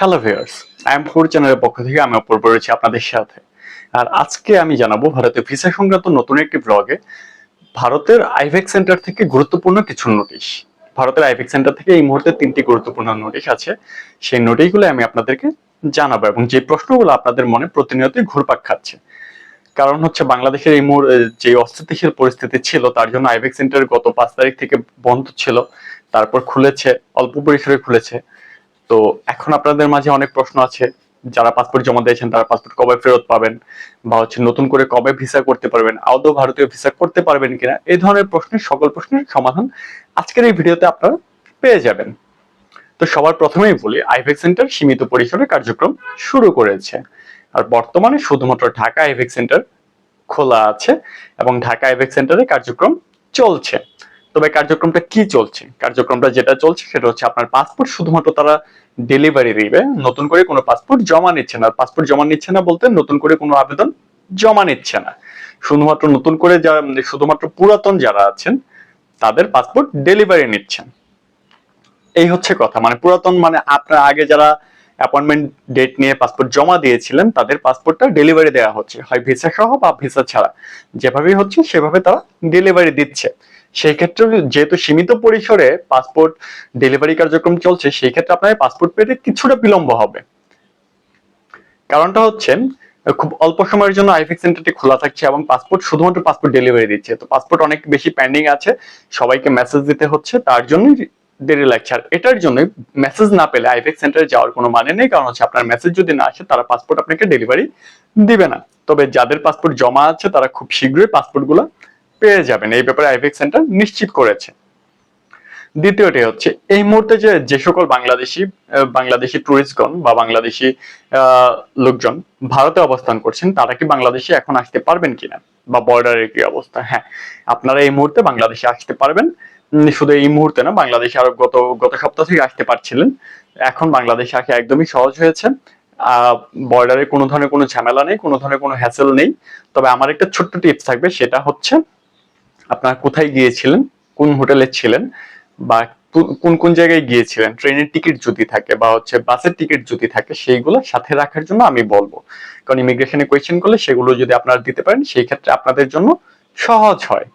Hello viewers I M four চ্যানেলের পক্ষ থেকে আমি অপর রয়েছি আপনাদের সাথে। আর আজকে আমি জানাব ভারতের ভিসা সংক্রান্ত নতুন একটি ব্লগে ভারতের আইভেক সেন্টার থেকে গুরুত্বপূর্ণ কিছু নোটিশ ভারতের আইভেক সেন্টার থেকে এই মুহূর্তে তিনটি গুরুত্বপূর্ণ নোটিশ আছে। সেই নোটিশগুলো আমি আপনাদেরকে জানাব এবং যে প্রশ্নগুলো আপনাদের মনে প্রতিনিয়তই ঘুরপাক খাচ্ছে। কারণ হচ্ছে বাংলাদেশের এই মুহূর্তে যে অস্থিতিশীল পরিস্থিতি ছিল, তার জন্য আইভেক সেন্টার গত পাঁচ তারিখ থেকে বন্ধ ছিল। তারপর খুলেছে, অল্প পরিসরে খুলেছে। তো এখন আপনাদের মাঝে অনেক প্রশ্ন আছে। যারা পাসপোর্ট জমা দিয়েছেন, তারা পাসপোর্ট কবে ফেরত পাবেন? বা হচ্ছে নতুন করে কবে ভিসা করতে পারবেন? আদৌ ভারতীয় ভিসা করতে পারবেন কিনা? এই ধরনের প্রশ্নের সকল প্রশ্নের সমাধান আজকের এই ভিডিওতে আপনারা পেয়ে যাবেন। তো সবার প্রথমেই বলি আইভেক সেন্টার সীমিত পরিসরে কার্যক্রম শুরু করেছে। আর বর্তমানে শুধুমাত্র ঢাকা আইভেক সেন্টার খোলা আছে এবং ঢাকা আইভেক সেন্টারে কার্যক্রম চলছে। তবে কার্যক্রমটা কি চলছে? কার্যক্রমটা যেটা চলছে সেটা হচ্ছে আপনার পাসপোর্ট শুধুমাত্র তারা ডেলিভারি দিবে, নতুন করে কোনো পাসপোর্ট জমা নিচ্ছে না। পাসপোর্ট জমা নিচ্ছে না বলতে নতুন করে কোনো আবেদন জমা নিচ্ছে না। শুধুমাত্র নতুন করে যারা শুধুমাত্র পুরাতন যারা আছেন, তাদের পাসপোর্ট ডেলিভারি নিচ্ছেন। এই হচ্ছে কথা। মানে পুরাতন মানে আপনার আগে যারা অ্যাপয়েন্টমেন্ট ডেট নিয়ে পাসপোর্ট জমা দিয়েছিলেন, তাদের পাসপোর্টটা ডেলিভারি দেওয়া হচ্ছে। হয় ভিসা সহ বা ভিসা ছাড়া। যেভাবেই হচ্ছে, সেভাবে তারা ডেলিভারি দিচ্ছে। সেই ক্ষেত্রে যেহেতু সীমিত পরিসরে পাসপোর্ট ডেলিভারি কার্যক্রম চলছে, সেই ক্ষেত্রে আপনার পাসপোর্ট পেতে কিছুটা বিলম্ব হবে। কারণটা হচ্ছে, খুব অল্প সময়ের জন্য আইফিক সেন্টারটি খোলা থাকছে এবং পাসপোর্ট শুধুমাত্র পাসপোর্ট ডেলিভারি দিচ্ছে। তো পাসপোর্ট অনেক বেশি পেন্ডিং আছে, সবাইকে মেসেজ দিতে হচ্ছে, তার জন্যই দেরি লাগছে। আর এটার জন্য মেসেজ না পেলে আইফেক সেন্টারে যাওয়ার কোনো মানে নেই, কারণ হচ্ছে আপনার মেসেজ যদি না আসে, তারা পাসপোর্ট আপনাকে ডেলিভারি দিবে না। তবে যাদের পাসপোর্ট জমা আছে, তারা খুব শীঘ্রই পাসপোর্টগুলো পেয়ে যাবেন। এই ব্যাপারে আইফেক সেন্টার নিশ্চিত করেছে। দ্বিতীয়টি হচ্ছে, এই মুহূর্তে যে যে সকল বাংলাদেশি বাংলাদেশি টুরিস্টগণ বা বাংলাদেশি লোকজন ভারতে অবস্থান করছেন, তারা কি বাংলাদেশে এখন আসতে পারবেন কিনা? বা বর্ডারের কি অবস্থা? হ্যাঁ আপনারা এই মুহূর্তে বাংলাদেশে আসতে পারবেন। শুধু এই মুহূর্তে না, বাংলাদেশে আরও গত গত সপ্তাহ থেকে আসতে পারছিলেন। এখন বাংলাদেশে আসা একদমই সহজ হয়েছে। বর্ডারে কোনো ধরনের কোনো ঝামেলা নেই, কোনো ধরনের কোনো হ্যাসেল নেই। তবে আমার একটা ছোট্ট টিপস থাকবে, সেটা হচ্ছে আপনার কোথায় গিয়েছিলেন? কোন হোটেলে ছিলেন? বা কোন কোন জায়গায় গিয়েছিলেন? ট্রেনের টিকিট যদি থাকে বা হচ্ছে বাসের টিকিট যদি থাকে, সেইগুলো সাথে রাখার জন্য আমি বলব। কারণ ইমিগ্রেশনে কোয়েশ্চেন করলে সেগুলো যদি আপনারা দিতে পারেন, সেই ক্ষেত্রে আপনাদের জন্য সহজ হয়।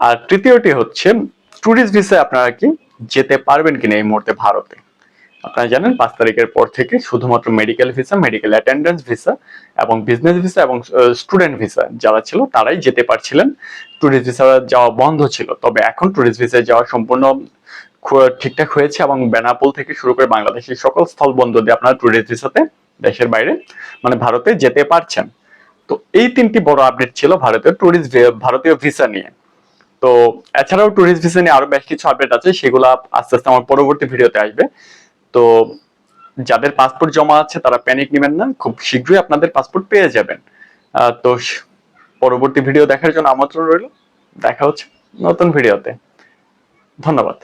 আর তৃতীয়টি হচ্ছে ট্যুরিস্ট ভিসায় আপনারা কি যেতে পারবেন কিনা এই মুহূর্তে ভারতে? আপনারা জানেন, পাঁচ তারিখের পর থেকে শুধুমাত্র medical visa medical attendance visa এবং বিজনেস ভিসা এবং স্টুডেন্ট ভিসা যারা ছিল, তারাই যেতে পারছিলেন। ট্যুরিস্ট ভিসা যাওয়া বন্ধ ছিল। তবে এখন ট্যুরিস্ট ভিসায় যাওয়া সম্পূর্ণ ঠিকঠাক হয়েছে এবং বেনাপোল থেকে শুরু করে বাংলাদেশের সকল স্থল বন্দর দিয়ে আপনারা ট্যুরিস্ট ভিসাতে দেশের বাইরে মানে ভারতে যেতে পারছেন। তো এই তিনটি বড় আপডেট ছিল ভারতের ট্যুরিস্ট ভারতীয় ভিসা নিয়ে। তো এছাড়াও ট্যুরিস্ট ভিসা নিয়ে আরও বেশ কিছু আপডেট আছে, সেগুলো আস্তে আস্তে আমার পরবর্তী ভিডিওতে আসবে। তো যাদের পাসপোর্ট জমা আছে, তারা প্যানিক নেবেন না, খুব শীঘ্রই আপনাদের পাসপোর্ট পেয়ে যাবেন। তো পরবর্তী ভিডিও দেখার জন্য আমন্ত্রণ রইল। দেখা হচ্ছে নতুন ভিডিওতে ধন্যবাদ।